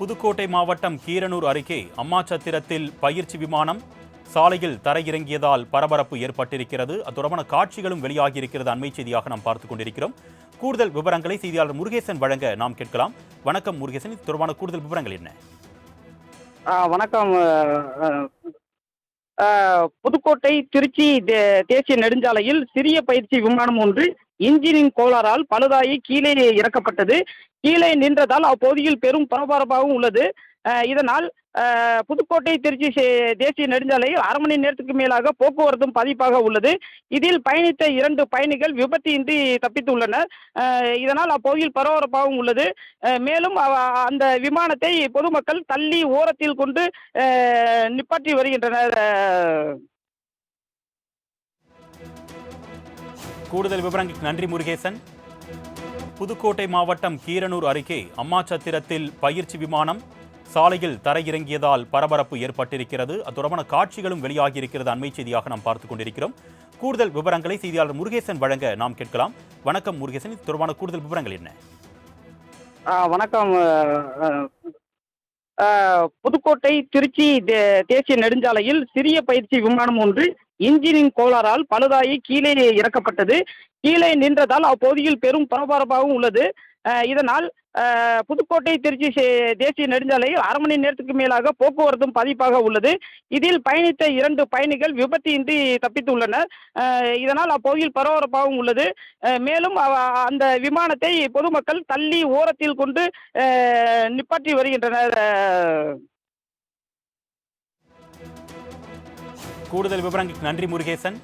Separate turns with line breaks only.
புதுக்கோட்டை மாவட்டம் கீரனூர் அருகே அம்மாச்சத்திரத்தில் பயிற்சி விமானம் சாலையில் தரையிறங்கியதால் பரபரப்பு ஏற்பட்டிருக்கிறது. அது தொடர்பான காட்சிகளும் வெளியாகியிருக்கிறது. அண்மை செய்தியாக நாம் பார்த்துக் கொண்டிருக்கிறோம். கூடுதல் விவரங்களை செய்தியாளர் முருகேசன் வழங்க நாம் கேட்கலாம். வணக்கம் முருகேசன். இது தொடர்பான கூடுதல் விவரங்கள் என்ன?
வணக்கம். புதுக்கோட்டை திருச்சி தே- தேசிய நெடுஞ்சாலையில் சிறிய பயிற்சி விமானம் ஒன்று இன்ஜினின் கோளாறால் பழுதாகி கீழே இறக்கப்பட்டது. கீழே நின்றதால் அப்பகுதியில் பெரும் பரபரப்பாகவும் உள்ளது. இதனால் புதுக்கோட்டை திருச்சி தேசிய நெடுஞ்சாலையில் அரை மணி நேரத்துக்கு மேலாக போக்குவரத்தும் பாதிப்பாக உள்ளது. இதில் பயணித்த இரண்டு பயணிகள் விபத்தியின்றி தப்பித்துள்ளனர். இதனால் அப்பகுதியில் பரபரப்பாகவும் உள்ளது. மேலும் அவ- அந்த விமானத்தை பொதுமக்கள் தள்ளி ஓரத்தில் கொண்டு நிப்பாற்றி நிப்பாட்டி வருகின்றனர்
கூடுதல் விவரங்களுக்கு நன்றி முருகேசன். புதுக்கோட்டை மாவட்டம் கீரனூர் அருகே அம்மாச்சத்திரத்தில் பயிற்சி விமானம் சாலையில் தரையிறங்கியதால் பரபரப்பு ஏற்பட்டிருக்கிறது. அது தொடர்பான காட்சிகளும் வெளியாகியிருக்கிறது. அண்மை செய்தியாக நாம் பார்த்துக் கொண்டிருக்கிறோம். கூடுதல் விவரங்களை செய்தியாளர் முருகேசன் வழங்க நாம் கேட்கலாம். வணக்கம் முருகேசன். இது தொடர்பான கூடுதல் விவரங்கள் என்ன?
வணக்கம். புதுக்கோட்டை திருச்சி தேசிய நெடுஞ்சாலையில் சிறிய பயிற்சி விமானம் ஒன்று இன்ஜினின் கோளாறால் பழுதாகி கீழே இறக்கப்பட்டது. கீழே நின்றதால் அப்பகுதியில் பெரும் பரபரப்பாகவும் உள்ளது. இதனால் புதுக்கோட்டை திருச்சி தேசிய நெடுஞ்சாலையில் அரை மணி நேரத்துக்கு மேலாக போக்குவரத்தும் பாதிப்பாக உள்ளது. இதில் பயணித்த இரண்டு பயணிகள் விபத்தியின்றி தப்பித்துள்ளனர். இதனால் அப்பகுதியில் பரபரப்பாகவும் உள்ளது. மேலும் அவ- அந்த விமானத்தை பொதுமக்கள் தள்ளி ஓரத்தில் கொண்டு நிப்பாற்றி நிப்பாட்டி வருகின்றனர்
கூடுதல் விவரங்களுக்கு நன்றி முருகேசன்.